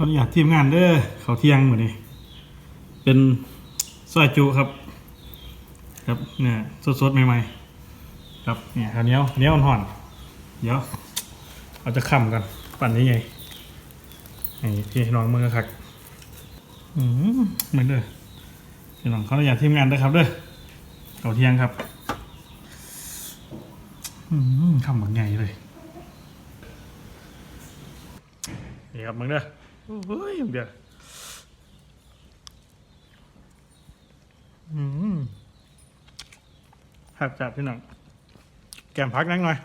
ออนุญาตทีมงานเด้อเขาวเที่ยงหมดนี่เป็นซอยจุครับ ครับเนี่ยสดๆใหม่ๆครับเนี่ยข้าวเหนียวเหนียวห่อนๆเดี๋ยวเอาจะค้ำกันปั่นนี้ไงนี่พี่น้องเมืองคักอืมเหมือนเด้อพี่น้องเขาอนุญาตทีมงานเด้อครับเด้อเขาวเที่ยงครับอืมคำเหมือนไงเลยนี่ครับมึงเด้อ โอ้ยเด้ออืมหักจับพี่หน้องแกมพักนั่งหน่อย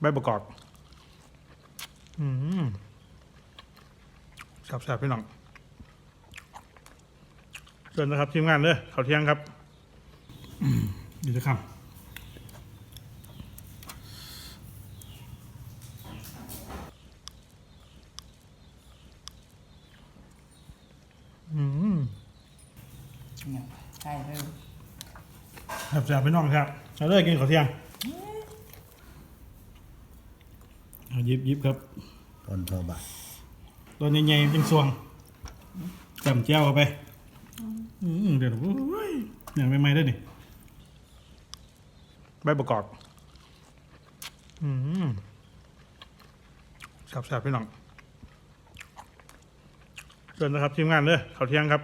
ใบประกอบ อืมสับสับพี่น้องเชิญนะครับ ทีมงานเด้อเขาวเที่ยงครับอืมเดียวจะคำ อืม เนี่ยใช่เลยครับจะไปน้องครับเราเลิกกินข้าวเที่ยงเอายิบยิบครับ ตอนโทรบาทตัวใหญ่ๆเป็นสวงจำเจ้าเอาไปอืมเดี๋ยวโอ้ยอย่างใหม่ๆได้ดิใบประกอบ อืมแซ่บๆพี่น้องเชิญนะครับทีมงานเลยข้าวเที่ยงครับ